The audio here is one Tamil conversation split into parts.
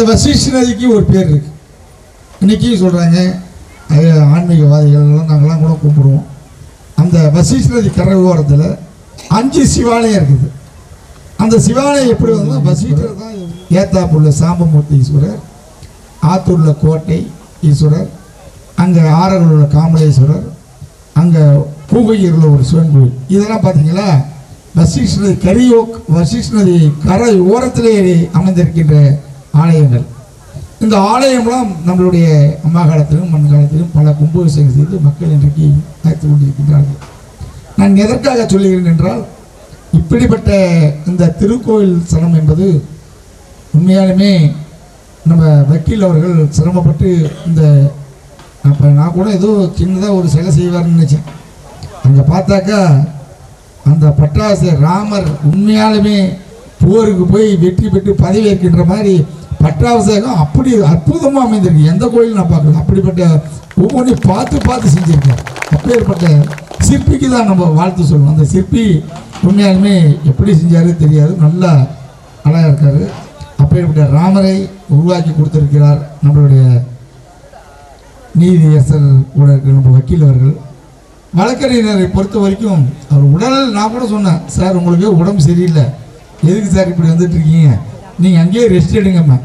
அந்த வசிஷ்ட நதிக்கு ஒரு பேர் இருக்குது இன்றைக்கி சொல்கிறாங்க ஆன்மீகவாதிகள்லாம் எல்லாம் நாங்கள்லாம் கூட கூப்பிடுவோம். அந்த வசிஷ்ட நதி கரை ஓரத்தில் அஞ்சு சிவாலயம் இருக்குது. அந்த சிவாலயம் எப்படி வந்தால் வசிஷ்டர் தான் ஏத்தாப்புள்ள சாம்பமூர்த்தி ஈஸ்வரர் ஆத்தூரில் கோட்டை ஈஸ்வரர் அங்கே ஆரூரில் உள்ள காமலேஸ்வரர் அங்கே பூகையூரில் ஒரு சிவன் கோயில் இதெல்லாம் பார்த்தீங்களா வசிஷ்ட கரியோ வசிஷ்ட கரை ஓரத்திலே அமைந்திருக்கின்ற ஆலயங்கள். இந்த ஆலயம்லாம் நம்மளுடைய அம்மா காலத்திலும் மண் காலத்திலும் பல கும்பாபிஷேகம் செய்து மக்கள் இன்றைக்கு நடத்தி கொண்டிருக்கின்றார்கள். நான் எதற்காக சொல்லுகிறேன் என்றால் இப்படிப்பட்ட இந்த திருக்கோயில் சனம் என்பது உண்மையாலுமே நம்ம வக்கீல் அவர்கள் சிரமப்பட்டு இந்த அப்போ நான் கூட ஏதோ சின்னதாக ஒரு சிலை செய்வார்னு நினச்சேன். அங்கே பார்த்தாக்கா அந்த பட்டாசு ராமர் உண்மையாலுமே போருக்கு போய் வெற்றி பெற்று பதவி ஏற்கின்ற மாதிரி பட்டாபிஷேகம் அப்படி அற்புதமாக அமைந்திருக்கு. எந்த கோயிலும் நான் பார்க்கல. அப்படிப்பட்ட ஒவ்வொன்றையும் பார்த்து பார்த்து செஞ்சுருக்கேன். அப்பேற்பட்ட சிற்பிக்கு தான் நம்ம வாழ்த்து சொல்லணும். அந்த சிற்பி உண்மையாலுமே எப்படி செஞ்சாரு தெரியாது. நல்லா அழகாக இருக்கார். அப்பேற்பட்ட ராமரை உருவாக்கி கொடுத்துருக்கிறார் நம்மளுடைய நீதியரசர் கூட இருக்கிற நம்ம வக்கீல் அவர்கள். வழக்கறிஞரை பொறுத்த வரைக்கும் அவர் உடல் நான் கூட சொன்னேன் சார் உங்களுக்கு உடம்பு சரியில்லை. எதுக்கு சார் இப்படி வந்துட்டு இருக்கீங்க? நீங்கள் அங்கேயே ரெஸ்ட் எடுங்கம்மா.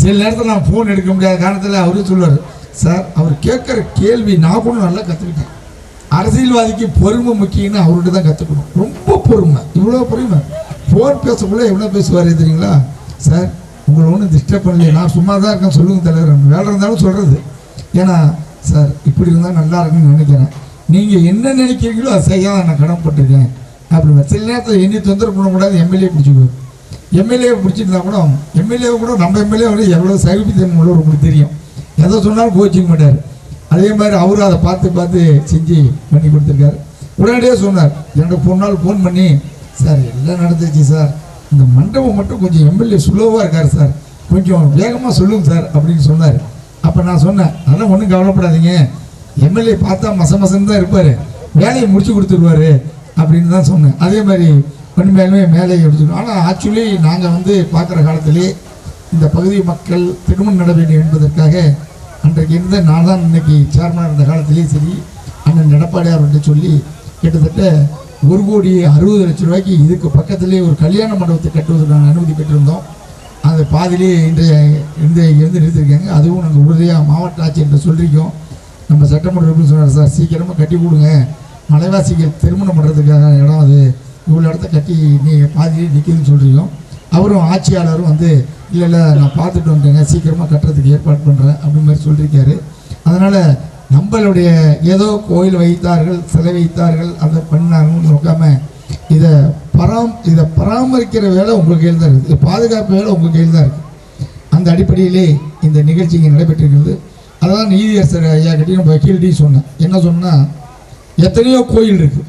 சில நேரத்தில் நான் ஃபோன் எடுக்க முடியாத காரணத்தில் அவரும் சொல்லுவார் சார் அவர் கேட்குற கேள்வி நான் கூட நல்லா கற்றுக்கிட்டேன் அரசியல்வாதிக்கு பொறுமை முக்கியம்னு அவர்கிட்ட தான் கற்றுக்கணும் ரொம்ப பொறுமை இவ்வளோ பொறுமை. ஃபோன் பேசக்குள்ளே எவ்வளோ பேசுவார் தெரியுங்களா? சார் உங்களை ஒன்றும் டிஸ்டர்ப் பண்ணல நான் சும்மா தான் இருக்கேன். சொல்லுங்கள் தலைவர். வேலை இருந்தாலும் சொல்கிறது ஏன்னா சார் இப்படி இருந்தால் நல்லா இருக்குன்னு நினைக்கிறேன். நீங்கள் என்ன நினைக்கிறீங்களோ அதை செய்ய நான் கடமைப்பட்டிருக்கேன் அப்படி சில நேரத்தில் என்னை தொந்தரவு பண்ணக்கூடாது. எம்எல்ஏ பிடிச்சிக்குவேன் எம்எல்ஏ பிடிச்சிருந்தா கூட எம்எல்ஏ கூட நம்ம எம்எல்ஏ வந்து எவ்வளோ சகிப்புத்தன்மை உள்ளவர் உங்களுக்கு தெரியும். எதை சொன்னாலும் கோச்சிக்க மாட்டார். அதே மாதிரி அவரும் அதை பார்த்து பார்த்து செஞ்சு பண்ணி கொடுத்துருக்காரு. உடனடியாக சொன்னார் என்னோட பொண்ணால் ஃபோன் பண்ணி சார் எல்லாம் நடந்துச்சு சார். இந்த மண்டபம் மட்டும் கொஞ்சம் எம்எல்ஏ ஸ்லோவாக இருக்கார் சார். கொஞ்சம் வேகமாக சொல்லுங்க சார் அப்படின்னு சொன்னார். அப்போ நான் சொன்னேன் அதெல்லாம் ஒன்றும் கவலைப்படாதீங்க. எம்எல்ஏ பார்த்தா மச மசன்னு தான் இருப்பார். வேலையை முடிச்சு கொடுத்துருவாரு அப்படின்னு தான் சொன்னேன். அதே மாதிரி பெண்மேலுமே மேலே எடுத்துக்கணும். ஆனால் ஆக்சுவலி நாங்கள் வந்து பார்க்குற காலத்திலே இந்த பகுதி மக்கள் திருமணம் நட வேண்டும் என்பதற்காக அன்றைக்கு இருந்த நான் தான் இன்னைக்கு சேர்மனாக இருந்த காலத்திலே சரி அண்ணன் எடப்பாடியார் என்று சொல்லி கிட்டத்தட்ட ஒரு கோடி அறுபது லட்சம் ரூபாய்க்கு இதுக்கு பக்கத்திலே ஒரு கல்யாண மண்டபத்தை கட்டுவதற்கு நாங்கள் அனுமதி பெற்றிருந்தோம். அந்த பாதிலே இன்றைய இன்றைய இருந்து நிறுத்திருக்காங்க. அதுவும் நாங்கள் உறுதியாக மாவட்ட ஆட்சி என்று சொல்லியிருக்கோம். நம்ம சட்டமன்ற உறுப்பினர் சொன்னார் சார் சீக்கிரமாக கட்டி கொடுங்க. மலைவாசிகள் திருமணம் பண்ணுறதுக்கான இடம் அது இவ்வளோ இடத்த கட்டி நீ பாதியிலே நிற்கிதுன்னு சொல்கிறீங்க அவரும் ஆட்சியாளரும் வந்து இல்லை இல்லை நான் பார்த்துட்டு வந்துட்டேங்க சீக்கிரமாக கட்டுறதுக்கு ஏற்பாடு பண்ணுறேன் அப்படின்னு மாதிரி சொல்லியிருக்காரு. அதனால் நம்மளுடைய ஏதோ கோயில் வைத்தார்கள் சிலை வைத்தார்கள் அதை பண்ணாங்கன்னு நோக்காம இதை பராம் இதை பராமரிக்கிற வேலை உங்கள் கையில் தான் இருக்குது இதை பாதுகாப்பு வேலை உங்கள் கையில் தான் இருக்குது அந்த அடிப்படையிலே இந்த நிகழ்ச்சி இங்கே நடைபெற்றிருக்கிறது. அதான் நீதியரசர் ஐயா கிட்டே நம்ம வக்கீல்கிட்டையும் சொன்னேன். என்ன சொன்னால் எத்தனையோ கோயில் இருக்குது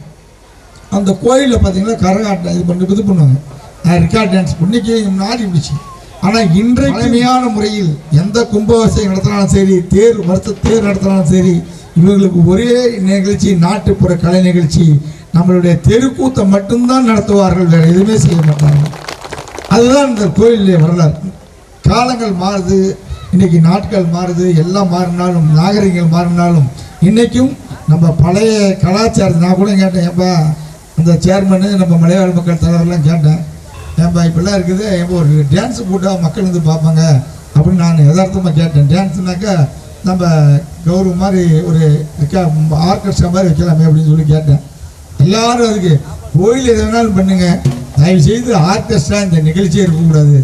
அந்த கோயிலில் பார்த்தீங்கன்னா கரகாட்டம் இது பண்ணி இது பண்ணுவாங்க. ரிக்கார்ட் டான்ஸ் இன்னைக்கு நாடி இருந்துச்சு ஆனால் இன்றைக்கு பழமையான முறையில் எந்த கும்பாபிஷேகம் நடத்தினாலும் சரி தேர் வருத்த தேர் நடத்தினாலும் சரி இவங்களுக்கு ஒரே நிகழ்ச்சி நாட்டுப்புற கலை நிகழ்ச்சி. நம்மளுடைய தெருக்கூத்தை மட்டும்தான் நடத்துவார்கள் வேறு எதுவுமே செய்ய மாட்டாங்க அதுதான் இந்த கோயிலுடைய வரலாறு. காலங்கள் மாறுது இன்றைக்கி நாட்கள் மாறுது எல்லாம் மாறினாலும் நாகரிகங்கள் மாறினாலும் இன்றைக்கும் நம்ம பழைய கலாச்சாரத்தை நான் கூட கேட்டேன் எப்போ அந்த சேர்மனு நம்ம மலையாள மக்கள் தலைவர்லாம் கேட்டேன் ஏன்பா இப்படிலாம் இருக்குது ஏன்பா ஒரு டான்ஸ் போட்டால் மக்கள் வந்து பார்ப்பாங்க. அப்படின்னு நான் யதார்த்தமாக கேட்டேன். டான்ஸ்னாக்கா நம்ம கௌரவ மாதிரி ஒரு ஆர்கெஸ்ட்ரா மாதிரி வைக்கலாமே அப்படின்னு சொல்லி கேட்டேன். எல்லாரும் அதுக்கு கோயில் எது வேணாலும் பண்ணுங்க. தயவு செய்து ஆர்கெஸ்ட்ரா இந்த நிகழ்ச்சியே இருக்கக்கூடாது.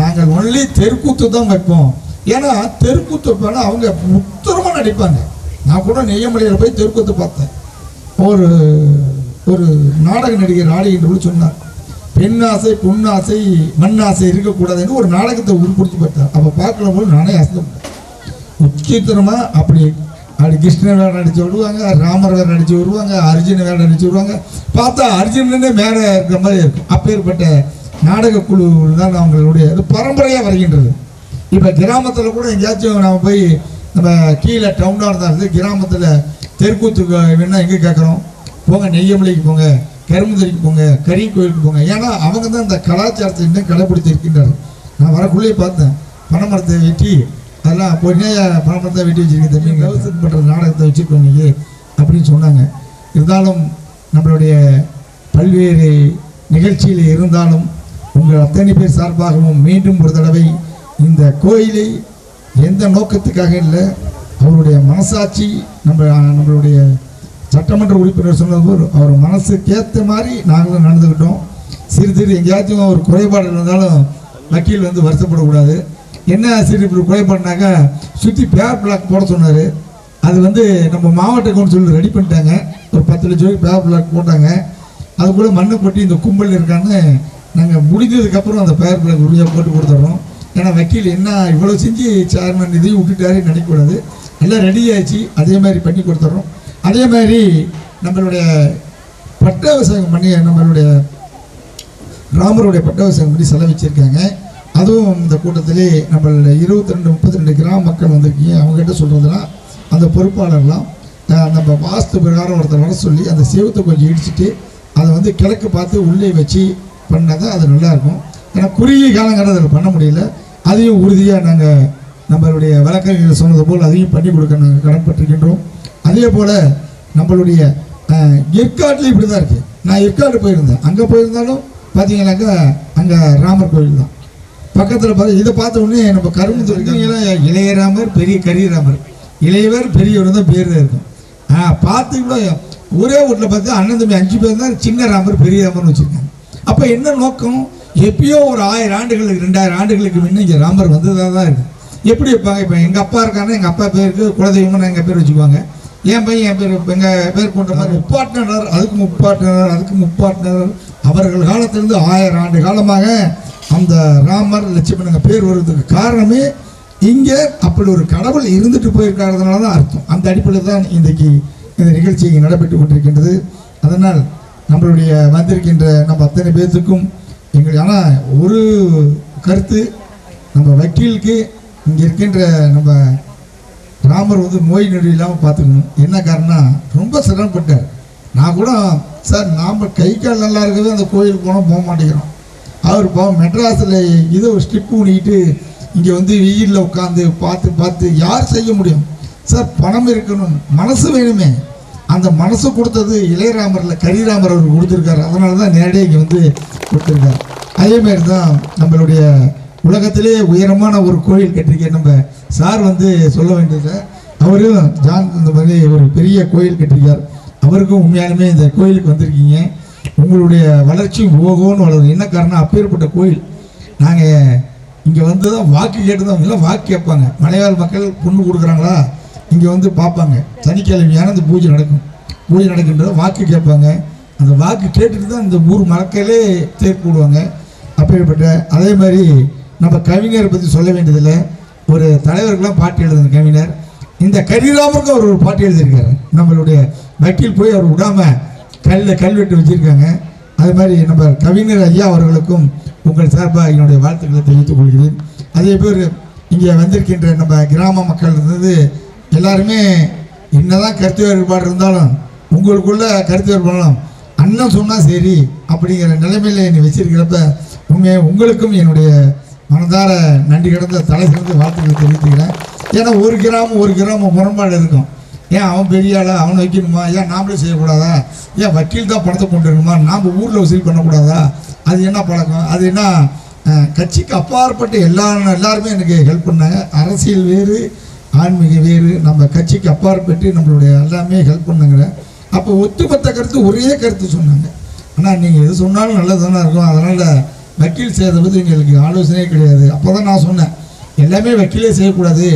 நாங்கள் ஒன்லி தெருக்கூத்து தான் வைப்போம். ஏன்னா தெருக்கூத்து வைப்போம்னா அவங்க உத்தரமாக நடிப்பாங்க. நான் கூட நெய்யமலையில் போய் தெருக்கூத்து பார்த்தேன். ஒரு ஒரு நாடக நடிகர் ஆடுகின்ற சொன்னார். பெண் ஆசை பொன் ஆசை மண் ஆசை இருக்கக்கூடாதுன்னு ஒரு நாடகத்தை உருப்படுத்தி பார்த்தார். அப்போ பார்க்கல போது நானே அசந்தேன் உச்சித்திரமா அப்படி அப்படி கிருஷ்ணன் வேடம் நடிச்சு விடுவாங்க ராமர் வேறு நடிச்சு வருவாங்க அர்ஜுன் வேறு நடிச்சு வருவாங்க. பார்த்தா அர்ஜுனனே மேலே இருக்கிற மாதிரி இருக்கும் அப்பேற்பட்ட நாடக குழு தான் அவங்களுடைய அது பரம்பரையாக வருகின்றது. இப்போ கிராமத்தில் கூட எங்கேயாச்சும் நம்ம போய் நம்ம கீழே டவுனாக இருந்தாலும் கிராமத்தில் தெருக்கூத்து வேணால் எங்கே கேட்குறோம்? போங்க நெய்யமலைக்கு போங்க கரும்புதறிக்கு போங்க கரிய கோயிலுக்கு போங்க. ஏன்னா அவங்க தான் இந்த கலாச்சாரத்தை இன்னும் கடைப்பிடித்து இருக்கின்றார்கள் நான் வரக்குள்ளேயே பார்த்தேன். பனைமரத்தை வெட்டி அதெல்லாம் பொண்ணே பனைமரத்தை வெட்டி வச்சுருக்கேன் தம்பி. கவசம் பண்ணுற நாடகத்தை வச்சுருக்கோம் நீங்க அப்படின்னு சொன்னாங்க. இருந்தாலும் நம்மளுடைய பல்வேறு நிகழ்ச்சியில் இருந்தாலும் உங்கள் அத்தனை பேர் சார்பாகவும் மீண்டும் ஒரு தடவை இந்த கோயிலை எந்த நோக்கத்துக்காக இல்லை அவருடைய மனசாட்சி நம்ம நம்மளுடைய சட்டமன்ற உறுப்பினர் சொன்னது போல் அவர் மனசுக்கு ஏற்ற மாதிரி நாங்களும் நடந்துக்கிட்டோம். சிறு சிறு எங்கேயாச்சும் ஒரு குறைபாடு இருந்தாலும் வக்கீல் வந்து வருத்தப்படக்கூடாது. என்ன சிறு இப்படி குறைபாடுனாக்கா சுற்றி பேர் பிளாக் போட சொன்னார். அது வந்து நம்ம மாவட்ட கவுன்சில் ரெடி பண்ணிட்டாங்க. ஒரு பத்து லட்சம் ரூபாய்க்கு பேர் பிளாக் போட்டாங்க. அது கூட மண்ணை கொட்டி இந்த கும்பல் இருக்கான்னு நாங்கள் முடிஞ்சதுக்கப்புறம் அந்த பேர் பிளாக் உறுதியாக போட்டு கொடுத்துட்றோம் ஏன்னா வக்கீல் என்ன இவ்வளோ செஞ்சு சேர்மன் இதையும் விட்டுட்டாரு நினைக்கக்கூடாது. எல்லாம் ரெடி ஆயிடுச்சு. அதே மாதிரி பண்ணி கொடுத்துட்றோம் அதே மாதிரி நம்மளுடைய பட்டாபிஷேகம் பண்ணி நம்மளுடைய ராமருடைய பட்டாபிஷேகம் பண்ணி செலவிச்சிருக்காங்க அதுவும் இந்த கூட்டத்திலே நம்மளுடைய இருபத்தி ரெண்டு முப்பத்தி ரெண்டு கிராம மக்கள் வந்திருக்கீங்க. அவங்ககிட்ட சொல்கிறதுனா அந்த பொறுப்பாளர்லாம் நம்ம வாஸ்து பிரகாரம் ஒருத்தர் வர சொல்லி அந்த சேவத்தை கொஞ்சம் இடிச்சிட்டு அதை வந்து கிழக்கு பார்த்து உள்ளே வச்சு பண்ணால் தான் அது நல்லாயிருக்கும். ஏன்னா குறுகிய காலங்கிறது அதில் பண்ண முடியல. அதையும் உறுதியாக நாங்கள் நம்மளுடைய வழக்கறிஞர் சொன்னது போல் அதையும் பண்ணி கொடுக்க நாங்கள் கடன்பட்டிருக்கின்றோம். அதே போல் நம்மளுடைய ஏற்காட்டுல இப்படி தான் இருக்குது நான் ஏற்காடு போயிருந்தேன். அங்கே போயிருந்தாலும் பார்த்தீங்கன்னாக்கா அங்கே ராமர் கோயில் தான். பக்கத்தில் பார்த்து இதை பார்த்த உடனே நம்ம கரும்பு இருக்கீங்களா இளையராமர் பெரிய கரியராமர் இளையவர் பெரியவர் தான் பேர் தான் இருக்கும். ஆ பார்த்து கூட ஒரே வீட்டில் பார்த்து அண்ணன் தம்பி அஞ்சு பேர் தான் சின்ன ராமர் பெரிய ராமர்னு வச்சுருக்காங்க. அப்போ என்ன நோக்கம்? எப்பயோ ஒரு ஆயிரம் ஆண்டுகளுக்கு ரெண்டாயிரம் ஆண்டுகளுக்கு முன்ன இங்கே ராமர் வந்ததாக தான் இருக்குது எப்படி வைப்பாங்க இப்போ எங்கள் அப்பா இருக்காருன்னா எங்கள் அப்பா பேருக்கு குலதெய்வம்னு எங்கள் பேர் வச்சுக்குவாங்க. என் பையன் என் பேர் எங்கள் பேர் கொண்ட மாதிரி முப்பாட்டினர் அதுக்கு முப்பாட்டினர் அதுக்கு முப்பாட்டினர் அவர்கள் காலத்திலிருந்து ஆயிரம் ஆண்டு காலமாக அந்த ராமர் லட்சுமணங்க பேர் வருவதற்கு காரணமே இங்கே அப்படி ஒரு கடவுள் இருந்துட்டு போயிருக்காதனால தான் அர்த்தம். அந்த அடிப்படையில் தான் இன்றைக்கு இந்த நிகழ்ச்சி இங்கே நடைபெற்று கொண்டிருக்கின்றது. அதனால் நம்மளுடைய வந்திருக்கின்ற நம்ம அத்தனை பேர்த்துக்கும் எங்கள் ஆனால் ஒரு கருத்து நம்ம வக்கீலுக்கு இங்கே இருக்கின்ற நம்ம ராமர் வந்து நோய் நொடி இல்லாமல் பார்த்துக்கணும். என்ன காரணம் ரொம்ப சிரமப்பட்டார். நான் கூட சார் நாம் கை கால் நல்லா இருக்கவே அந்த கோயிலுக்கு போனால் போக மாட்டேங்கிறோம். அவர் பாவம் மெட்ராஸில் இதை ஒரு ஸ்டிப் பண்ணிக்கிட்டு இங்கே வந்து வெயிலில் உட்காந்து பார்த்து பார்த்து யார் செய்ய முடியும்? சார் பணம் இருக்கணும் மனசு வேணுமே. அந்த மனசு கொடுத்தது இளையராமரில் கரிராமர் அவர் கொடுத்துருக்காரு. அதனால தான் நேரடியாக இங்கே வந்து கொடுத்துருக்காரு. அதேமாரி தான் நம்மளுடைய உலகத்திலே உயரமான ஒரு கோயில் கட்டிருக்கேன் நம்ம சார் வந்து சொல்ல வேண்டியது அவரும் ஜான் இந்த மாதிரி ஒரு பெரிய கோயில் கட்டிருக்கார் அவருக்கும் உண்மையாலுமே இந்த கோயிலுக்கு வந்திருக்கீங்க. உங்களுடைய வளர்ச்சி ஓகோன்னு வளரும். என்ன காரணம்? அப்பேற்பட்ட கோயில். நாங்கள் இங்கே வந்து தான் வாக்கு கேட்டு தான் எல்லாம் வாக்கு கேட்பாங்க. மலையாள மக்கள் பொண்ணு கொடுக்குறாங்களா? இங்கே வந்து பார்ப்பாங்க. சனிக்கிழமையான இந்த பூஜை நடக்கும். பூஜை நடக்கின்றத வாக்கு கேட்பாங்க. அந்த வாக்கு கேட்டுட்டு தான் இந்த ஊர் மக்களே தேர்ப்பு விடுவாங்க அப்பேற்பட்ட அதே மாதிரி நம்ம கவிஞரை பற்றி சொல்ல வேண்டியதில்லை. ஒரு தலைவருக்கெல்லாம் பாட்டு எழுதின கவிஞர். இந்த கரிராமருக்கும் அவர் ஒரு பாட்டு எழுதியிருக்காரு. நம்மளுடைய வக்கீல் போய் அவர் விடாமல் கல்லில் கல்வெட்டு வச்சிருக்காங்க. அது மாதிரி நம்ம கவிஞர் ஐயா அவர்களுக்கும் உங்கள் சார்பாக என்னுடைய வாழ்த்துக்களை தெரிவித்துக் கொள்கிறேன். அதே பேர் இங்கே வந்திருக்கின்ற நம்ம கிராம மக்கள் இருந்தது எல்லாருமே என்னதான் கருத்து வேறுபாடு இருந்தாலும் உங்களுக்குள்ள கருத்து வேறுபாடும் அண்ணன் சொன்னால் சரி அப்படிங்கிற நிலைமையில் என்னை வச்சிருக்கிறப்ப உண்மையாக உங்களுக்கும் என்னுடைய மனதார நன்றி கிடந்த தலை சிறந்து வாழ்த்துக்களை தெரிவித்துக்கிறேன். ஏன்னா ஒரு கிராமம் ஒரு கிராமம் முரண்பாடு இருக்கும். ஏன் அவன் பெரிய ஆளா அவனை வைக்கணுமா? ஏன் நாமளே செய்யக்கூடாதா? ஏன் வக்கீல் தான் பணத்தை கொண்டு இருக்கணுமா நாம் ஊரில் வசூல் பண்ணக்கூடாதா? அது என்ன பழக்கம்? அது என்ன கட்சிக்கு அப்பாற்பட்ட எல்லா எல்லாருமே எனக்கு ஹெல்ப் பண்ணாங்க. அரசியல் வேறு ஆன்மீக வேறு. நம்ம கட்சிக்கு அப்பாற்பட்டு நம்மளுடைய எல்லாமே ஹெல்ப் பண்ணுங்கிற. அப்போ ஒத்துமொத்த கருத்து ஒரே கருத்து சொன்னாங்க. ஆனால் நீங்கள் எது சொன்னாலும் நல்லது தானே இருக்கும். அதனால் வக்கீல் செய்கிறத பற்றி எங்களுக்கு ஆலோசனையே கிடையாது. அப்போ தான் நான் சொன்னேன். எல்லாமே வக்கீலே செய்யக்கூடாது.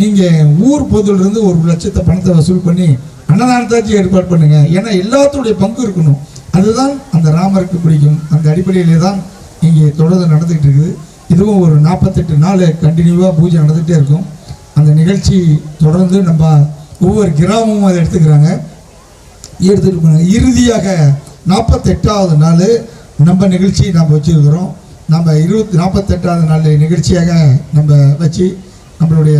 நீங்கள் ஊர் பொதுலேருந்து ஒரு லட்சத்தை பணத்தை வசூல் பண்ணி அன்னதானத்தாச்சும் ஏற்பாடு பண்ணுங்கள் ஏன்னா எல்லாத்துடைய பங்கு இருக்கணும். அதுதான் அந்த ராமருக்கு பிடிக்கும். அந்த அடிப்படையிலே தான் இங்கே தொடர்ந்து நடந்துகிட்டு இருக்குது. இதுவும் ஒரு நாற்பத்தெட்டு நாள் கண்டினியூவாக பூஜை நடந்துகிட்டே இருக்கும். அந்த நிகழ்ச்சி தொடர்ந்து நம்ம ஒவ்வொரு கிராமமும் அதை எடுத்துக்கிறாங்க. எடுத்துகிட்டு போனாங்க இறுதியாக நாற்பத்தெட்டாவது நாள் நம்ம நிகழ்ச்சி நம்ம வச்சுருக்கிறோம். நம்ம இருபத்தி நாற்பத்தெட்டாவது நாள் நிகழ்ச்சியாக நம்ம வச்சு நம்மளுடைய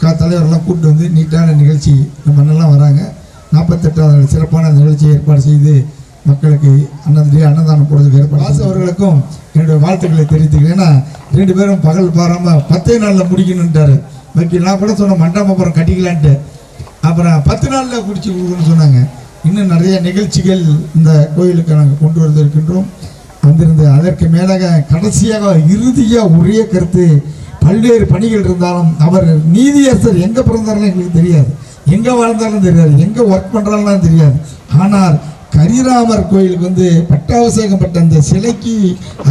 கா தலைவரெல்லாம் கூப்பிட்டு வந்து நீட்டான நிகழ்ச்சி நம்ம அண்ணெல்லாம் வராங்க. நாற்பத்தெட்டாவது நாள் சிறப்பான நிகழ்ச்சியை ஏற்பாடு செய்து மக்களுக்கு அன்னந்திரி அன்னதானம் போடுறதுக்கு ஏற்பாடு வாசு அவர்களுக்கும் என்னுடைய வாழ்த்துக்களை தெரிவித்துக்கிறேன். ஏன்னா ரெண்டு பேரும் பகல் பாராமல் பத்தே நாளில் முடிக்கணுன்ட்டாரு பாக்கி நான் கூட சொன்னேன் மண்டபம் கட்டிக்கலான்ட்டு. அப்புறம் பத்து நாளில் குடிச்சு கொடுக்கணும்னு சொன்னாங்க. இன்னும் நிறைய நிகழ்ச்சிகள் இந்த கோயிலுக்கு நாங்கள் கொண்டு வந்திருக்கின்றோம். வந்திருந்து அதற்கு மேலாக கடைசியாக இறுதியாக ஒரே கருத்து பல்வேறு பணிகள் இருந்தாலும் அவர் நீதியரசர் எங்கே பிறந்தாலும் எங்களுக்கு தெரியாது. எங்கே வாழ்ந்தாலும் தெரியாது. எங்கே ஒர்க் பண்ணுறாலும் தெரியாது. ஆனால் கரிராமர் கோயிலுக்கு வந்து பட்டாபிஷேகப்பட்ட அந்த சிலைக்கு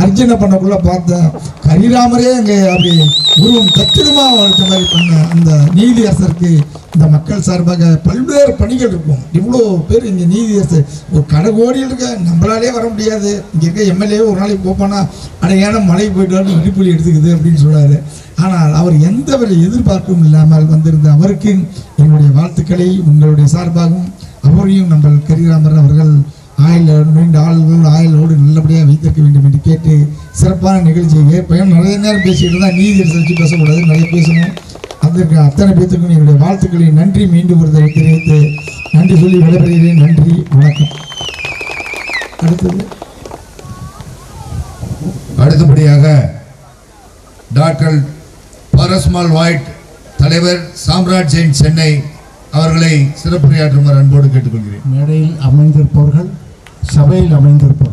அர்ச்சனை பண்ணக்குள்ள பார்த்தேன் கரிராமரே அங்கே அப்படி உருவம் தத்திரமாக வளர்த்த மாதிரி பண்ண அந்த நீதியரசருக்கு இந்த மக்கள் சார்பாக பல்வேறு பணிகள் இருக்கும். இவ்வளோ பேர் இங்கே நீதியரசர் ஒரு கடை கோடியில் இருக்க நம்மளாலே வர முடியாது. இங்கே இருக்க எம்எல்ஏ ஒரு நாளைக்கு போப்பானா அடையான மழை போயிட்டு இடிப்புலி எடுத்துக்குது அப்படின்னு சொல்கிறாரு ஆனால் அவர் எந்த ஒரு எதிர்பார்ப்பும் இல்லாமல் வந்திருந்த அவருக்கு என்னுடைய வாழ்த்துக்களை உங்களுடைய சார்பாகவும் அவரையும் நம்ம கரிராமர் அவர்கள் ஆயில் நீண்ட ஆளுகளோடு ஆயுளோடு நல்லபடியாக வைத்திருக்க வேண்டும் என்று கேட்டு சிறப்பான நிகழ்ச்சியை ஏற்பேன் நிறைய நேரம் பேசிட்டு தான் நீதி வச்சு பேசக்கூடாது நிறைய பேசணும். அதற்கு அத்தனை பேத்துக்கும் என்னுடைய வாழ்த்துக்களை நன்றி மீண்டும் ஒரு தெரிவித்து நன்றி சொல்லி விடைபெறுகிறேன். நன்றி வணக்கம். அடுத்தது. அடுத்தபடியாக டாக்டர் பரஸ்மால் வாய்ட் தலைவர் சாம்ராஜ் ஜெயின் சென்னை அவர்களை சிறப்புரையாற்றுமாறு அன்போடு கேட்டுக்கொள்கிறேன். மேடையில் அமைந்திருப்பவர்கள் சபையில் அமைந்திருப்பவர்கள்.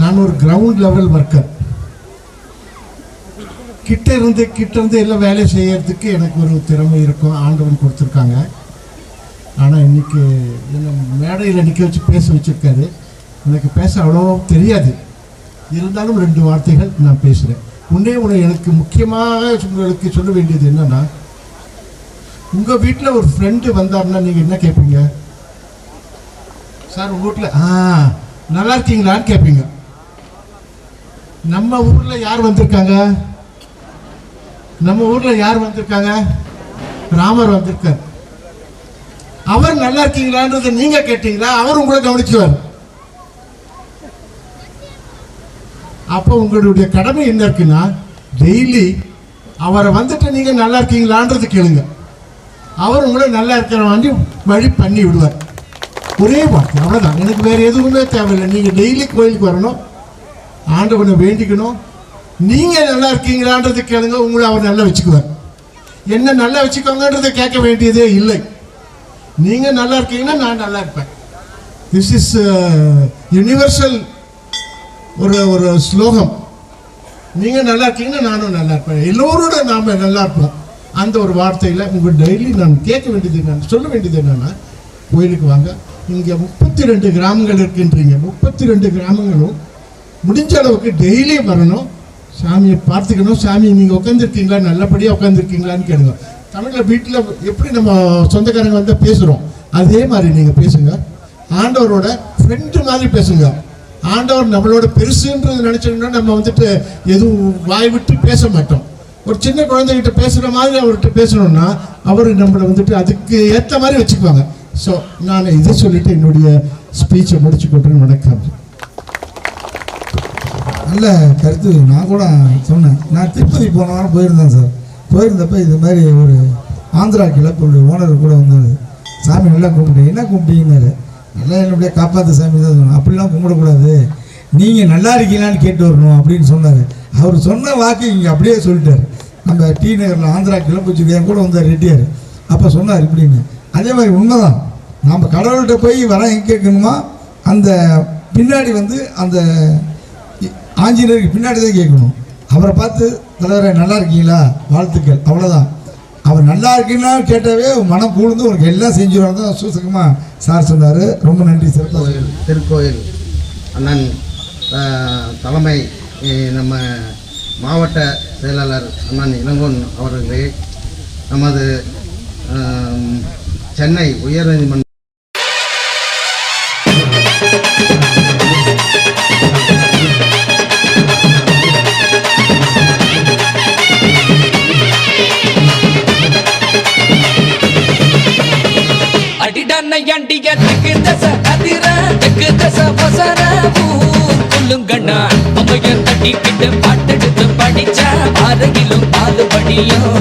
நான் ஒரு கிரவுண்ட் லெவல் ஒர்க்கர் கிட்ட இருந்து கிட்ட இருந்து எல்லாம் வேலை செய்யறதுக்கு எனக்கு ஒரு திறமை இருக்கும் ஆண்டவன் கொடுத்துருக்காங்க. ஆனால் இன்னைக்கு என்ன மேடையில் நிற்க வச்சு பேச வச்சுருக்காரு. எனக்கு பேச அவ்வளோ தெரியாது. இருந்தாலும் ரெண்டு வார்த்தைகள் நான் பேசுகிறேன் உன்னே உன எனக்கு முக்கியமாக உங்களுக்கு சொல்ல வேண்டியது என்னென்னா உங்கள் வீட்டில் ஒரு ஃப்ரெண்டு வந்தார்னா நீங்கள் என்ன கேட்பீங்க சார் உங்கள் வீட்டில் ஆ நல்லா இருக்கீங்களான்னு கேட்பீங்க நம்ம ஊரில் யார் வந்திருக்காங்க? நம்ம ஊர்ல யார் வந்திருக்காங்க? ராமர் வந்திருக்கார். அவர் நல்லா இருக்கீங்களான்றது நீங்க கேட்டீங்களா? அவர் உங்களை கவனிச்சுவார் அப்போ உங்களுடைய கடமை என்ன இருக்குன்னா டெய்லி அவரை வந்துட்டு நீங்க நல்லா இருக்கீங்களான்றது கேளுங்க. அவர் உங்களை நல்லா இருக்கிற வாண்டி வழி பண்ணி விடுவார். ஒரே வார்த்தை அவ்வளோதான் எனக்கு வேற எதுவுமே தேவையில்லை. நீங்க டெய்லி கோயிலுக்கு வரணும். ஆண்டவனை வேண்டிக்கணும். நீங்க நல்லா இருக்கீங்களான்றது கேளுங்க உங்களை அவர் நல்லா வச்சுக்குவார். என்ன நல்லா வச்சுக்கோங்கன்றதை கேட்க வேண்டியதே இல்லை. நீங்க நல்லா இருக்கீங்கன்னா நான் நல்லா இருப்பேன். திஸ் இஸ் யுனிவர்சல் ஒரு ஒரு ஸ்லோகம். நீங்க நல்லா இருக்கீங்கன்னா நானும் நல்லா இருப்பேன். எல்லோரோட நாம நல்லா இருப்போம். அந்த ஒரு வார்த்தையில் உங்கள் டெய்லி நான் கேட்க வேண்டியது நான் சொல்ல வேண்டியது என்னன்னா கோயிலுக்கு வாங்க. இங்கே முப்பத்தி ரெண்டு கிராமங்கள் இருக்கின்றீங்க. முப்பத்தி ரெண்டு கிராமங்களும் முடிஞ்ச அளவுக்கு டெய்லி வரணும். சாமியை பார்த்துக்கணும். சாமி நீங்கள் உட்காந்துருக்கீங்களா நல்லபடியாக உட்காந்துருக்கீங்களான்னு கேளுங்க. தமிழில் வீட்டில் எப்படி நம்ம சொந்தக்காரங்க வந்து பேசுகிறோம் அதே மாதிரி நீங்கள் பேசுங்க. ஆண்டவரோட ஃப்ரெண்டு மாதிரி பேசுங்க. ஆண்டவர் நம்மளோட பெருசுன்றது நினச்சோம்னா நம்ம வந்துட்டு எதுவும் வாய் விட்டு பேச மாட்டோம். ஒரு சின்ன குழந்தைகிட்ட பேசுகிற மாதிரி அவர்கிட்ட பேசணும்னா அவர் நம்மளை வந்துட்டு அதுக்கு ஏற்ற மாதிரி வச்சுக்குவாங்க. ஸோ நான் இதை சொல்லிவிட்டு என்னுடைய ஸ்பீச்சை முடிச்சு கொண்டு வணக்கம். நல்ல கருத்து. நான் கூட சொன்னேன். நான் திருப்பதி போன வாரம் போயிருந்தேன் சார். போயிருந்தப்ப இது மாதிரி ஒரு ஆந்திரா கிளப்புடைய ஓனர் கூட வந்தார். சாமி நல்லா கும்பிட்டு என்ன கும்பிட்டீங்கன்னாரு? நல்லா என்னுடைய காப்பாற்று சாமி தான் சொன்னோம் அப்படிலாம் கும்பிடக்கூடாது. நீங்கள் நல்லா இருக்கீங்களான்னு கேட்டு வரணும் அப்படின்னு சொன்னார். அவர் சொன்ன வாக்கு இங்கே அப்படியே சொல்லிட்டார். நம்ம டி நகரில் ஆந்திரா கிளப்பு என் கூட வந்தார் ரெட்டியார். அப்போ சொன்னார் இப்படின்னு. அதே மாதிரி உண்மைதான். நாம் கடவுள்கிட்ட போய் வர எங்கே கேட்கணுமா? அந்த பின்னாடி வந்து அந்த ஆஞ்சநேயருக்கு பின்னாடி தான் கேட்கணும். அவரை பார்த்து தலைவரை நல்லா இருக்கீங்களா? வாழ்த்துக்கள். அவ்வளோதான் அவர் நல்லா இருக்கீங்களா கேட்டாவே மனம் கூழ்ந்து உனக்கு எல்லாம் செஞ்சுருவாங்க தான் சூசகமாக சார் சொன்னார். ரொம்ப நன்றி சார். கோயில் திருக்கோயில் அண்ணன் தலைமை நம்ம மாவட்ட செயலாளர் அண்ணன் இளங்கோன் அவர்களே நமது சென்னை உயர்நீதிமன்ற அடிடான அண்டிய தெக்கு தச அதிர தெக்கு தச வசர குல்லுங்கண்ணா அம்மைய தட்டிக்கிட்டு பாட்டெடுத்து படிச்ச அருகிலும் பாலுபடியும்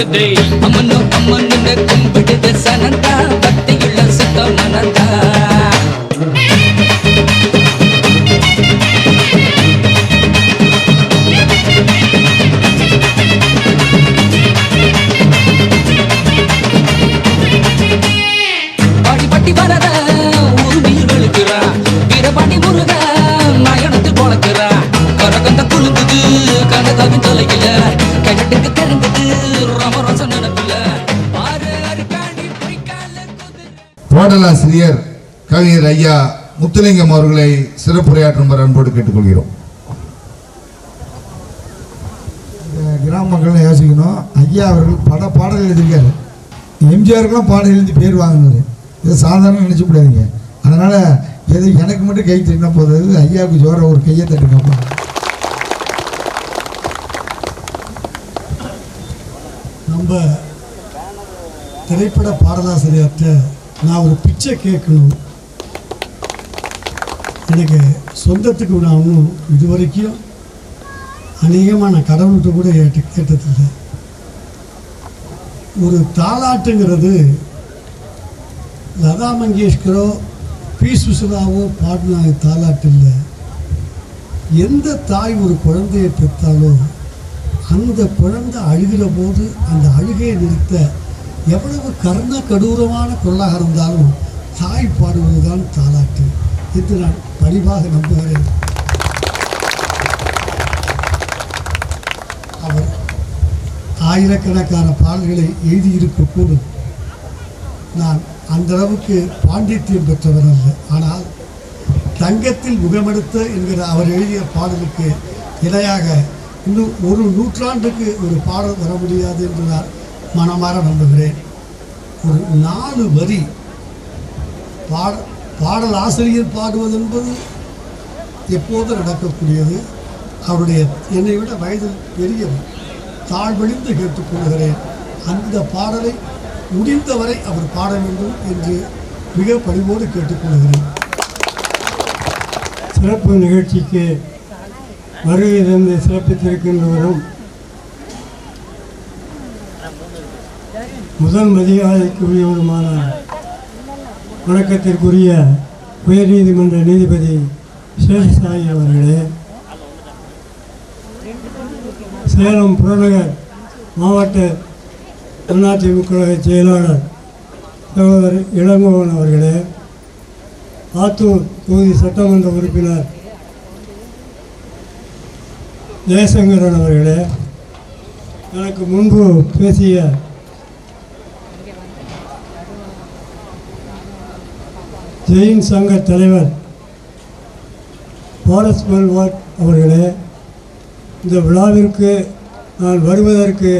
பறக்குது அம்மனோ பாடலாசிரியர் கவிஞர் ஐயா முத்துலிங்கம் அவர்களை சிறப்புரையாற்றுமாறு அன்போடு கேட்டுக்கொள்கிறோம். கிராம மக்கள் யோசிக்கணும். ஐயா அவர்கள் பல பாடல் எழுதியிருக்காரு. எம்ஜிஆருக்கெல்லாம் பாடல் எழுதி பேர் வாங்கினார் இதை சாதாரண நினச்ச முடியாதுங்க அதனால் எது எனக்கு மட்டும் கை தட்டினா போதாது. ஐயாவுக்கு ஜோர ஒரு கையை தட்டுங்கப்பா. நம்ம திரைப்பட பாடலாசிரியர்கிட்ட நான் ஒரு பிச்சை கேட்கணும். எனக்கு சொந்தத்துக்கு நான் ஒன்றும் இது வரைக்கும் அநேகமாக நான் கடவுள்கிட்ட கூட கேட்டு கேட்டதில்லை. ஒரு தாலாட்டுங்கிறது லதா மங்கேஷ்கரோ பி சுசிலாவோ பாடின தாலாட்டு இல்லை. எந்த தாய் ஒரு குழந்தையை பெற்றாலோ அந்த குழந்தை அழுகிற போது அந்த அழுகையை நிறுத்த எவ்வளவு கர்ண கடூரமான குரலாக இருந்தாலும் தாய் பாடுவதுதான் தாலாட்டு என்று நான் பணிவாக நம்புகிறேன். அவர் ஆயிரக்கணக்கான பாடல்களை எழுதியிருக்கக்கூடும் நான் அந்த அளவுக்கு பாண்டித்யம் பெற்றவர் அல்ல. ஆனால் தங்கத்தில் முகமெடுத்த என்கிற அவர் எழுதிய பாடலுக்கு இணையாக இன்னும் ஒரு நூற்றாண்டுக்கு ஒரு பாடல் வர முடியாது என்று நான் மனமாற நம்புகிறேன். ஒரு நாலு வரி பாட பாடல் ஆசிரியர் பாடுவது என்பது எப்போதும் நடக்கக்கூடியது. அவருடைய என்னை விட வயதில் பெரியவர். தாழ்வழிந்து கேட்டுக்கொள்கிறேன் அந்த பாடலை முடிந்தவரை அவர் பாட வேண்டும் என்று மிக பணிவோடு கேட்டுக்கொள்கிறேன் சிறப்பு நிகழ்ச்சிக்கு வருகை தந்து சிறப்பித்திருக்கின்றவரும் முதல் மதியாதைக்குரியவருமான வணக்கத்திற்குரிய உயர்நீதிமன்ற நீதிபதி சேஷசாயி அவர்களே சேலம் புறநகர் மாவட்ட அதிமுக கழக செயலாளர் சகோதரர் இளங்கோவன் அவர்களே ஆத்தூர் தொகுதி சட்டமன்ற உறுப்பினர் ஜெயசங்கரன் அவர்களே எனக்கு முன்பு பேசிய ஜெயின் சங்க தலைவர் பாரஸ் மல்வாட் அவர்களே இந்த விழாவிற்கு நான் வருவதற்கு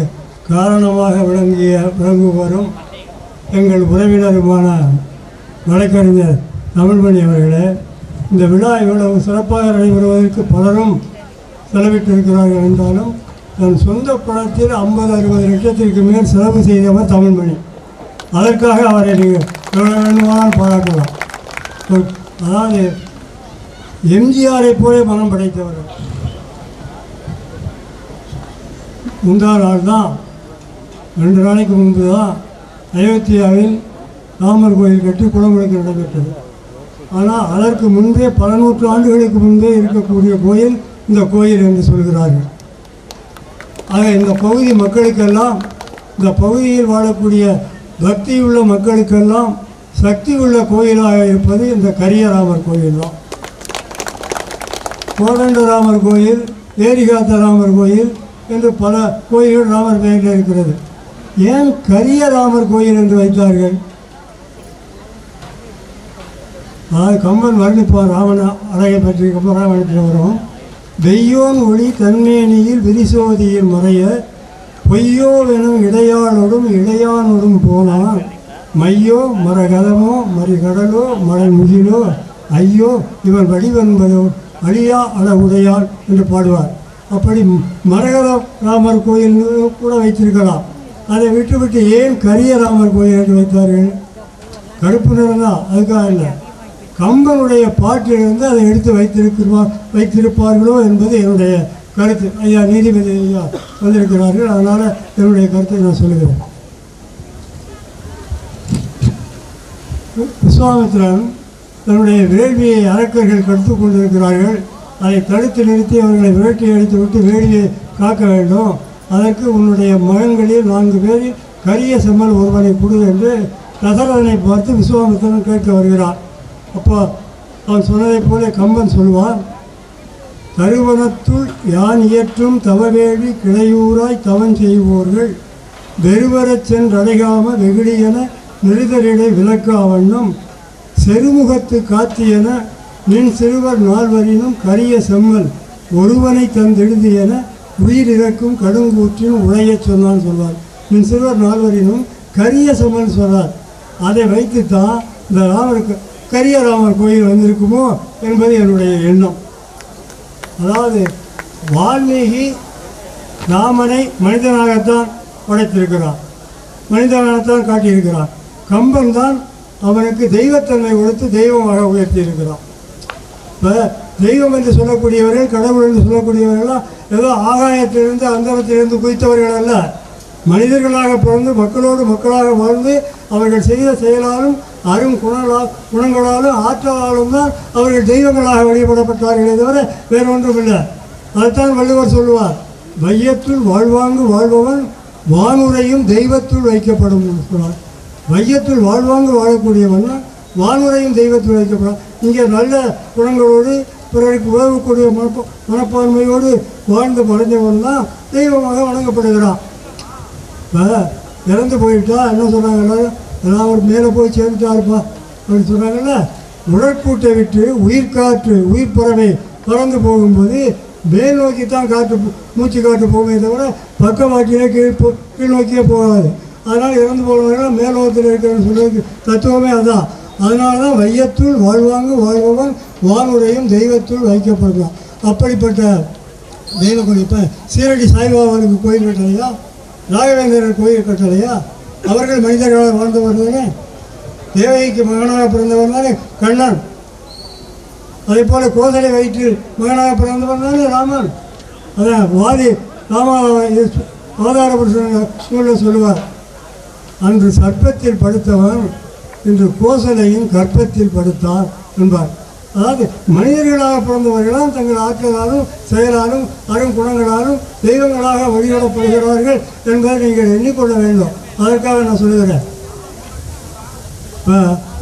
காரணமாக விளங்கிய விளங்குவரும் எங்கள் உறவினருமான வழக்கறிஞர் தமிழ்மணி அவர்களே இந்த விழா இவ்வளவு சிறப்பாக நடைபெறுவதற்கு பலரும் செலவிட்டிருக்கிறார்கள் என்றாலும் தன் சொந்த படத்தில் ஐம்பது அறுபது லட்சத்திற்கு மேல் செலவு செய்தவர் தமிழ்மணி. அதற்காக அவரை நீங்கள் வேண்டுமானால் பாராட்டலாம். அதாவது எம்ஜிஆரை போலே மனம் படைத்தவர் முந்தா நாள் தான். ரெண்டு நாளைக்கு முன்பு தான் அயோத்தியாவில் ராமர் கோயில் கட்டி குளமுழுக்கு நடைபெற்றது. ஆனால் அதற்கு முன்பே பல நூற்று ஆண்டுகளுக்கு முன்பே இருக்கக்கூடிய கோயில் இந்த கோயில் என்று சொல்கிறார்கள். ஆக இந்த பகுதி மக்களுக்கெல்லாம் இந்த பகுதியில் வாழக்கூடிய பக்தியுள்ள மக்களுக்கெல்லாம் சக்தி உள்ள கோயிலாக இருப்பது இந்த கரியராமர் கோயில் தான். கோதண்டராமர் கோயில் ஏரிகாத்த ராமர் கோயில் என்று பல கோயில்கள் ராமர் பெயரில் இருக்கிறது. ஏன் கரிய ராமர் கோயில் என்று வைத்தார்கள்? அதாவது கம்பன் வர்ணிப்பார் ராமன் அழகை பற்றி கம்பராமாயணத்தில் வரும். வெய்யோன் ஒளி தன்மேனியில் விரிசோதியில் மறைய பொய்யோவெனும் இடையாளோடும் இடையானோடும் போனான் மையோ மரகதமோ மறிகடலோ மலை முகிலோ ஐயோ இவன் வடிவென்பதோ அழியா அளவுடையாள் என்று பாடுவார். அப்படி மரகத ராமர் கோயில் கூட வைத்திருக்கலாம். அதை விட்டுவிட்டு ஏன் கரிய ராமர் கோயில் என்று வைத்தார்கள்? கருப்பு நிறம் தான் அதுக்காக இல்லை கம்பனுடைய பாட்டிலிருந்து அதை எடுத்து வைத்திருக்கிறா வைத்திருப்பார்களோ என்பது என்னுடைய கருத்து. ஐயா நீதிபதி ஐயா வந்திருக்கிறார்கள். அதனால் என்னுடைய கருத்தை நான் சொல்லுகிறேன். விஸ்வாமித்திரன் தன்னுடைய வேள்வியை அரக்கர்கள் கடுத்து கொண்டிருக்கிறார்கள். அதை தடுத்து நிறுத்தி அவர்களை விரட்டி அடித்து விட்டு வேள்வியை காக்க வேண்டும். அதற்கு உன்னுடைய மகன்களில் நான்கு பேர் கரிய செம்மல் ஒருவனை கொடு என்று தசரதனை பார்த்து விஸ்வாமித்திரன் கேட்க வருகிறான் அப்போ அவன் சொன்னதைப் போல கம்பன் சொல்வான் தருவனத்துள் யான் இயற்றும் தவவேள்வி கிளையூராய் தவன் செய்வோர்கள். வெறுவரச் சென்றடைகாம வெகுளியென நெடுதரிடை விளக்கா வண்ணம் செருமுகத்து காத்தியென நின் சிறுவர் நால்வரினும் கரிய செம்மல் ஒருவனை தந்தெழுது என உயிர் இறக்கும் கடுங்கூற்றின் உழையச் சொன்னான் சொல்வார். நின் சிறுவர் நால்வரினும் கரிய செம்மல் சொல்றார். அதை வைத்து தான் இந்த ராமருக்கு கரிய ராமர் கோயில் வந்திருக்குமோ என்பது என்னுடைய எண்ணம். அதாவது வால்மீகி ராமனை மனிதனாகத்தான் படைத்திருக்கிறார். மனிதனாகத்தான் காட்டியிருக்கிறார். கம்பன் தான் அவனுக்கு தெய்வத்தன்மை கொடுத்து தெய்வமாக உயர்த்தியிருக்கிறான் இப்போ தெய்வம் என்று சொல்லக்கூடியவர்கள் கடவுள் என்று சொல்லக்கூடியவர்கள்லாம் ஏதோ ஆகாயத்திலிருந்து அந்தரத்திலிருந்து குதித்தவர்கள் அல்ல. மனிதர்களாக பிறந்து மக்களோடு மக்களாக வாழ்ந்து அவர்கள் செய்த செயலாலும் அரும் குணலா குணங்களாலும் ஆற்றலாலும் தான் அவர்கள் தெய்வங்களாக வழிபடப்பட்டார்களே தவிர வேறு ஒன்றும் இல்லை. அதைத்தான் வள்ளுவர் சொல்லுவார். வையத்துள் வாழ்வாங்கு வாழ்பவன் வானுரையும் தெய்வத்துள் வைக்கப்படும் சொல்வார். மையத்தில் வாழ்வாங்க வாழ்வாங்கு வாழக்கூடியவன் வானுரையும் தெய்வத்தில் வைக்கப்படும். இங்கே நல்ல குணங்களோடு பிறருக்கு உதவக்கூடிய மனப்ப மனப்பான்மையோடு வாழ்ந்து மறைஞ்சவன் தான் தெய்வமாக வணங்கப்படுகிறான். இப்போ இறந்து போயிட்டா என்ன சொன்னாங்க எல்லாம் அவர் மேலே போய் சேர்ந்துட்டாருப்பா அப்படின்னு சொன்னாங்கல்ல உடற்கூட்டை விட்டு உயிர் காற்று உயிர் பறவை பறந்து போகும்போது மேல் நோக்கி தான் காற்று மூச்சு காற்று போகுமே தவிர பக்கவாட்டிலே கீழ் போ- கீழ் நோக்கியே போகாது. அதனால் இறந்து போனவர்கள் மேலோகத்தில் இருக்கிறன்னு சொல்லுவது தத்துவமே அதான் அதனால தான் வையத்துள் வாழ்வாங்க வாழ்பவன் வானுரையும் தெய்வத்துள் வைக்கப்படுறான் அப்படிப்பட்ட தெய்வ கோயில் இப்போ சீரடி சாய்பாபாவுக்கு கோயில் கட்டலையா? ராகவேந்திரர் கோயில் கட்டலையா? அவர்கள் மனிதர்களாக வாழ்ந்தவர் தானே தேவகிக்கு மகனாக பிறந்தவர் தானே? கண்ணன். அதே போல கோதலை வயிற்றில் மகனாக பிறந்தவர் தானே? ராமன். அதான் வாதி ராமா இது அவதார புருஷன் நூலில் சொல்லுவார். அன்று சர்ப்பத்தில் படுத்தவன் இன்று கோசலையும் கற்பத்தில் படுத்தார் என்பார். அதாவது மனிதர்களாக பிறந்தவர்களாம் தங்கள் ஆற்றலாலும் செயலாலும் அருங்குணங்களாலும் தெய்வங்களாக வழிபடப்படுகிறார்கள் என்பதை நீங்கள் எண்ணிக்கொள்ள வேண்டும். அதற்காக நான் சொல்லுகிறேன். இப்போ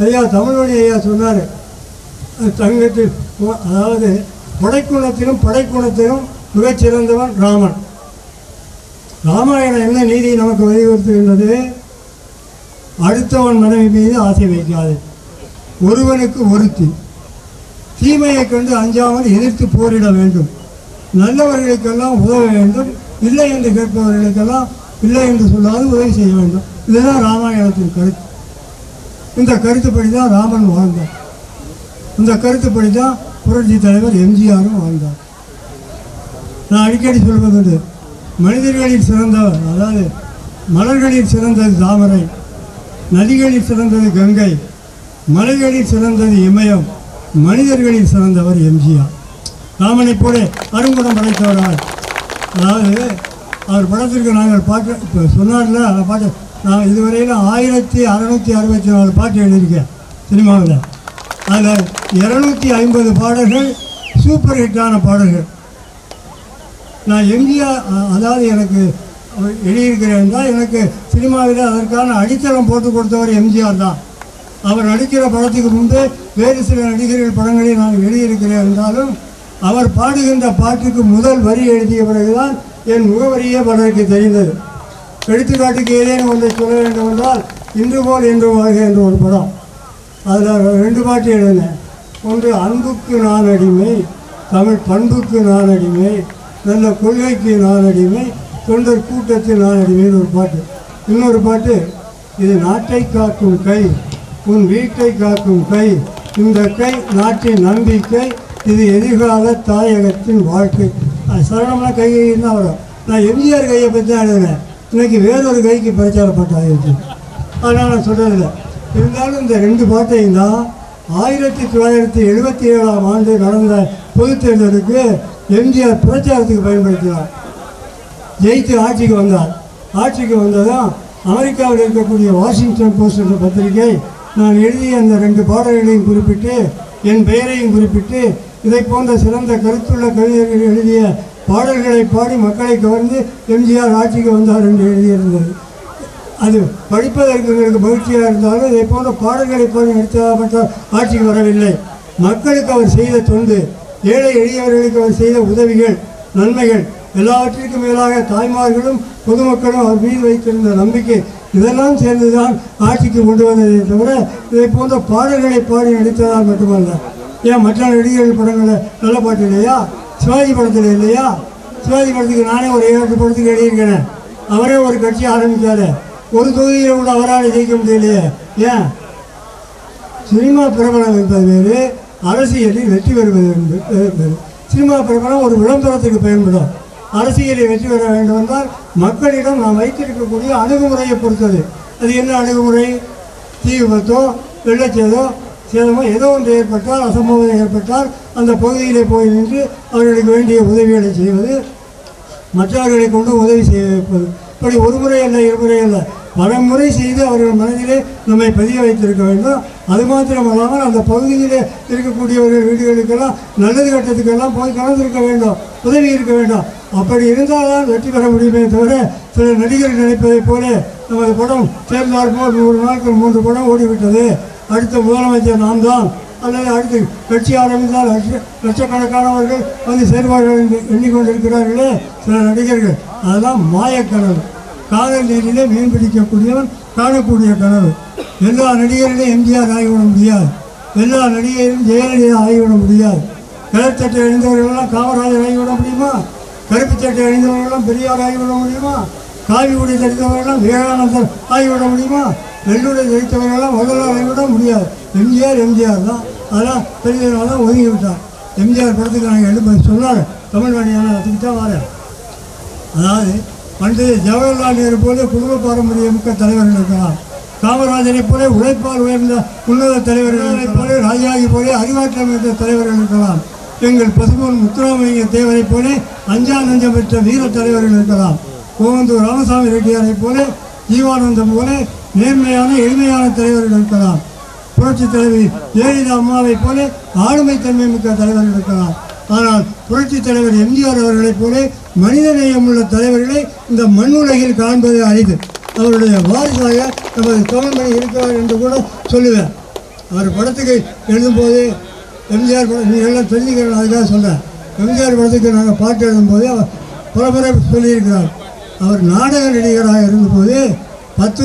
ஐயா தமிழ்மொழி ஐயா சொன்னார். தங்கத்தில் அதாவது படைக்குணத்திலும் படைக்குணத்திலும் மிகச்சிறந்தவன் ராமன். ராமாயணம் என்ன நீதி நமக்கு வலியுறுத்துகின்றது அடுத்தவன் மனைவி மீது ஆசை வைக்காது. ஒருவனுக்கு ஒருத்தி. தீமையை கண்டு அஞ்சாமல் எதிர்த்து போரிட வேண்டும். நல்லவர்களுக்கெல்லாம் உதவ வேண்டும். இல்லை என்று கேட்பவர்களுக்கெல்லாம் இல்லை என்று சொல்லாது உதவி செய்ய வேண்டும். இதுதான் ராமாயணத்தின் கருத்து. இந்த கருத்துப்படி தான் ராமன் வாழ்ந்தார். இந்த கருத்துப்படி தான் புரட்சி தலைவர் எம்ஜிஆரும் வாழ்ந்தார். நான் அடிக்கடி சொல்வது மனிதர்களில் சிறந்தவர் அதாவது மலர்களில் சிறந்தது தாமரை நதிகளில் சிறந்தது கங்கை மலைகளில் சிறந்தது இமயம் மனிதர்களில் சிறந்தவர் எம்ஜிஆர். ராமனை போல அருங்குணம் படைத்தவரால் அதாவது அவர் படத்திற்கு நாங்கள் பாட்டு இப்போ சொன்னார்ல அந்த பாட்டு நான் இதுவரையில் ஆயிரத்தி அறநூற்றி அறுபத்தி நாலு பாட்டு எழுதியிருக்கேன் சினிமாவில். அதில் இரநூத்தி ஐம்பது பாடல்கள் சூப்பர் ஹிட்டான பாடல்கள். நான் எம்ஜிஆர் அதாவது எனக்கு எழுதியிருக்கிறேன் தான் எனக்கு சினிமாவில் அதற்கான அடித்தளம் போட்டு கொடுத்தவர் எம்ஜிஆர் தான். அவர் நடிக்கிற படத்துக்கு முன்பு வேறு சில நடிகர்கள் படங்களை நான் எழுதியிருக்கிறேன் என்றாலும் அவர் பாடுகின்ற பாட்டுக்கு முதல் வரி எழுதிய பிறகுதான் என் முகவரியே பலருக்கு தெரிந்தது. எடுத்துக்காட்டுக்கு ஏதேனும் ஒன்றை சொல்ல வேண்டும் என்றால் இன்று போல் என்று வாழ்க என்ற ஒரு படம். அதில் ரெண்டு பாட்டு எழுதினேன். ஒன்று அன்புக்கு நான் அடிமை தமிழ் பண்புக்கு நான் அடிமை நல்ல கொள்கைக்கு நான் அடிமை தொண்டர் கூட்டத்தில் நான் அடிமைன்னு ஒரு பாட்டு. இன்னொரு பாட்டு இது நாட்டை காக்கும் கை உன் வீட்டை காக்கும் கை இந்த கை நாட்டின் நம்பிக்கை இது எதிர்கால தாயகத்தின் வாழ்க்கை. அது சரணம்னா கை தான் வரும். நான் எம்ஜிஆர் கையை பற்றி தான் எழுதுறேன் இன்னைக்கு வேறொரு கைக்கு பிரச்சாரப்பட்டாயிடுச்சு அதனால் நான் சொல்கிறதில்ல இருந்தாலும் இந்த ரெண்டு பாட்டையும் தான் ஆயிரத்தி தொள்ளாயிரத்தி எழுபத்தி ஏழாம் ஆண்டு நடந்த பொதுத் தேர்தலுக்கு எம்ஜிஆர் பிரச்சாரத்துக்கு பயன்படுத்தினார். ஜெயித்து ஆட்சிக்கு வந்தார். ஆட்சிக்கு வந்ததும் அமெரிக்காவில் இருக்கக்கூடிய வாஷிங்டன் போஸ்ட் என்ற பத்திரிகை நான் எழுதிய அந்த ரெண்டு பாடல்களையும் குறிப்பிட்டு என் பெயரையும் குறிப்பிட்டு இதை போன்ற சிறந்த கருத்துள்ள கவிஞர்கள் எழுதிய பாடல்களை பாடி மக்களை கவர்ந்து எம்ஜிஆர் ஆட்சிக்கு வந்தார் என்று எழுதியிருந்தது. அது படிப்பதற்கு எங்களுக்கு மகிழ்ச்சியாக இருந்தாலும் இதை போன்ற பாடல்களை பாடி மட்டும் ஆட்சிக்கு வரவில்லை. மக்களுக்கு அவர் செய்த தொண்டு ஏழை எளியவர்களுக்கு அவர் செய்த உதவிகள் நன்மைகள் எல்லாவற்றிற்கும் மேலாக தாய்மார்களும் பொதுமக்களும் அவர் மீது வைத்திருந்த நம்பிக்கை இதெல்லாம் சேர்ந்துதான் ஆட்சிக்கு கொண்டு வந்ததே தவிர இதை போன்ற பாடல்களை பாடி நடித்ததால் மட்டுமல்ல. ஏன் மற்ற நடிகர்கள் படங்களில் நல்ல பாட்டு இல்லையா? சிவாஜி படத்தில் இல்லையா? சிவாஜி படத்துக்கு நானே ஒரு ஏழு படத்துக்கு எழுதியிருக்கிறேன். அவரே ஒரு கட்சி ஆரம்பித்தாரு ஒரு தொகுதியில் கூட அவரால் ஜெயிக்க முடியலையே. ஏன்? சினிமா பிரபலம் என்பது வேறு அரசியலில் வெற்றி பெறுவது சினிமா பிரபலம் ஒரு விளம்பரத்துக்கு பயன்படும். அரசியலை வெற்றி பெற வேண்டும் என்றால் மக்களிடம் நாம் வைத்திருக்கக்கூடிய அணுகுமுறையை பொறுத்தது. அது என்ன அணுகுமுறை? தீ விபத்தோ வெள்ளச்சேதோ சேதமோ ஏதோ ஒன்று ஏற்பட்டால் அசம்பவம் ஏற்பட்டால் அந்த பகுதியிலே போய் நின்று அவர்களுக்கு வேண்டிய உதவிகளை செய்வது மற்றவர்களை கொண்டு உதவி செய்ய வைப்பது இப்படி ஒரு முறை அல்ல இருமுறை அல்ல. பல முறை செய்து அவர்கள் மனதிலே நம்மை பதிய வைத்திருக்க வேண்டும். அது மாத்திரமல்லாமல் அந்த பகுதியிலே இருக்கக்கூடியவர்கள் வீடுகளுக்கெல்லாம் நல்லது கட்டத்துக்கெல்லாம் போய் கலந்திருக்க வேண்டும். உதவி இருக்க வேண்டும். அப்படி இருந்தால்தான் வெற்றி பெற முடியுமே தவிர சில நடிகர்கள் நினைப்பதைப் போல நமது படம் தேர்ந்தால் போல் நூறு நாட்கள் மூன்று படம் ஓடிவிட்டது. அடுத்த முதலமைச்சர் நாம் தான். அல்லது அடுத்து கட்சி ஆரம்பித்தால் லட்ச- லட்சக்கணக்கானவர்கள் வந்து சேர்வார்கள் என்று எண்ணிக்கொண்டிருக்கிறார்களே சில நடிகர்கள். அதெல்லாம் மாயக்கனவு. காதல் நீரிலே மீன் பிடிக்கக்கூடியவன் காணக்கூடிய கனவு. எல்லா நடிகர்களையும் எம்ஜிஆர் ஆகிவிட முடியாது. எல்லா நடிகரையும் ஜெயலலிதா ஆகிவிட முடியாது. கலர் சட்டை அணிந்தவர்களெல்லாம் காமராஜர் ஆகிவிட முடியுமா? கருப்பு சட்டை அணிந்தவர்களெல்லாம் பெரியார் ஆகிவிட முடியுமா? காவி உடை தரித்தவர்களெல்லாம் விவேகானந்தர் ஆகிவிட முடியுமா? வெள்ளுடை தரித்தவர்களெல்லாம் முதல்வர் ஆகிவிட முடியாது. எம்ஜிஆர் எம்ஜிஆர் தான். அதெல்லாம் பெரியவர்கள் தான் ஒதுங்கி விட்டார். எம்ஜிஆர் படத்துக்கு நாங்கள் எழுப்ப சொன்னார். தமிழ் வழியான அதுக்கு தான் வரேன். அதாவது பண்டைய ஜவஹர்லால் நேரு போல குடும்ப பாரம்பரிய மிக்க தலைவர்கள் இருக்கலாம். காமராஜரை போல உழைப்பால் உயர்ந்த உன்னத தலைவர்களை போல ராஜாஜி போல அறிவாற்றல் மிக்க தலைவர்கள் இருக்கலாம். எங்கள் பசுமன் முத்துராமலிங்க தேவரை போல அஞ்சா நஞ்சம் பெற்ற வீர தலைவர்கள் இருக்கலாம். கோவந்தூர் ராமசாமி ரெட்டியாரை போல ஜீவானந்தம் போல நேர்மையான எளிமையான தலைவர்கள் இருக்கலாம். புரட்சி தலைவி ஜெயலலிதா அம்மாவை போல ஆளுமைத்தன்மை மிக்க தலைவர்கள் இருக்கலாம். ஆனால் புரட்சி தலைவர் எம்ஜிஆர் அவர்களைப் போல மனிதநேயம் உள்ள தலைவர்களை இந்த மண் உலகில் காண்பது அரிது. அவருடைய வாரிசாக நமது தமிழ்மணி இருக்கிறார் என்று கூட சொல்லுவேன். அவர் படத்துக்கு எழுதும்போது எம்ஜிஆர் படம் நீங்கள் எல்லாம் தெரிஞ்சுக்கிறேன் அதுக்காக சொல்கிறேன் எம்ஜிஆர் படத்துக்கு நாங்கள் பாட்டு எழுதும்போது அவர் பல முறை சொல்லியிருக்கிறார். அவர் நாடக நடிகராக இருந்தபோது பத்து